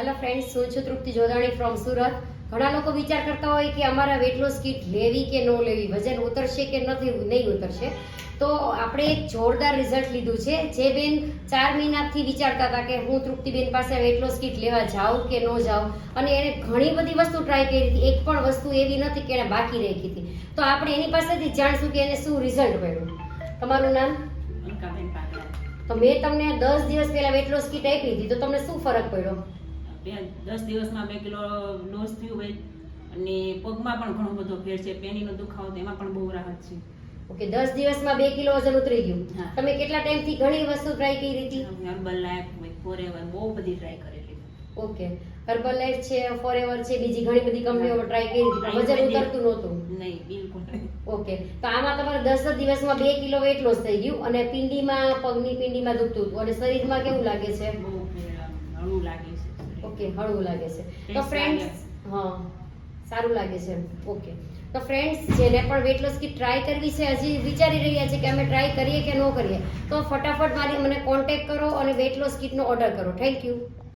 Hello friends હું છું તૃપ્તિ Jodhani from Surat. ઘણા લોકો વિચાર કરતા હોય કે અમારા વેટ લોસ કીટ લેવી કે ન લેવી વજન ઉતરશે કે નથી નહીં ઉતરશે. તો આપણે એક જોરદાર રિઝલ્ટ લીધું છે. જે બેન ચાર મહિનાથી વિચારતા હતા કે હું તૃપ્તિબેન પાસે વેટ લોસ કીટ લેવા જાઉં કે ન જાઉં અને એણે ઘણી બધી વસ્તુ ટ્રાય કરી હતી. એક પણ વસ્તુ એવી નથી કે એણે બાકી રાખી હતી. તો આપણે એની પાસેથી જાણશું કે એને શું રિઝલ્ટ મળ્યું. તમારું નામ? તો મેં તમને દસ દિવસ પહેલા વેટ લોસ કીટ આપી હતી. તો તમને શું ફરક પડ્યો? બે દસ દિવસમાં બે કિલો લોસ થયું હોય અને પગમાં પણ ઘણો બધો ફેર છે પેનીનો દુખાવો એમાં પણ બહુ રાહત છે. ઓકે દસ દિવસમાં બે કિલો વજન ઉતરી ગયું. તમે કેટલા ટાઈમથી ઘણી વસ્તુ ટ્રાય કરી હતી? હર્બલ લાઈફ ફોરેવર બહુ બધી ટ્રાય કરેલી. ઓકે. હર્બલ લાઈફ છે ફોરએવર છે બીજી ઘણી બધી કંપનીઓ ટ્રાય કરી હતી વજન ઉતરતું નહોતું. નહીં બિલકુલ ઓકે. તો આમાં તમારે દસ જ દિવસમાં બે કિલો વેટ લોસ થઈ ગયું અને પિંડીમાં પગની પિંડીમાં દુખતું હતું. અને શરીરમાં કેવું લાગે છે? હળવું લાગે છે ઓકે હળવું લાગે છે. તો ફ્રેન્ડ્સ હા સારું લાગે છે. ઓકે. તો ફ્રેન્ડ્સ જેને પણ વેટ લોસ કીટ ટ્રાય કરવી છે હજી વિચારી રહ્યા છે કે અમે ટ્રાય કરીએ કે ન કરીએ તો ફટાફટ મારી મને કોન્ટેક્ટ કરો અને વેટ લોસ કીટનો ઓર્ડર કરો. Thank you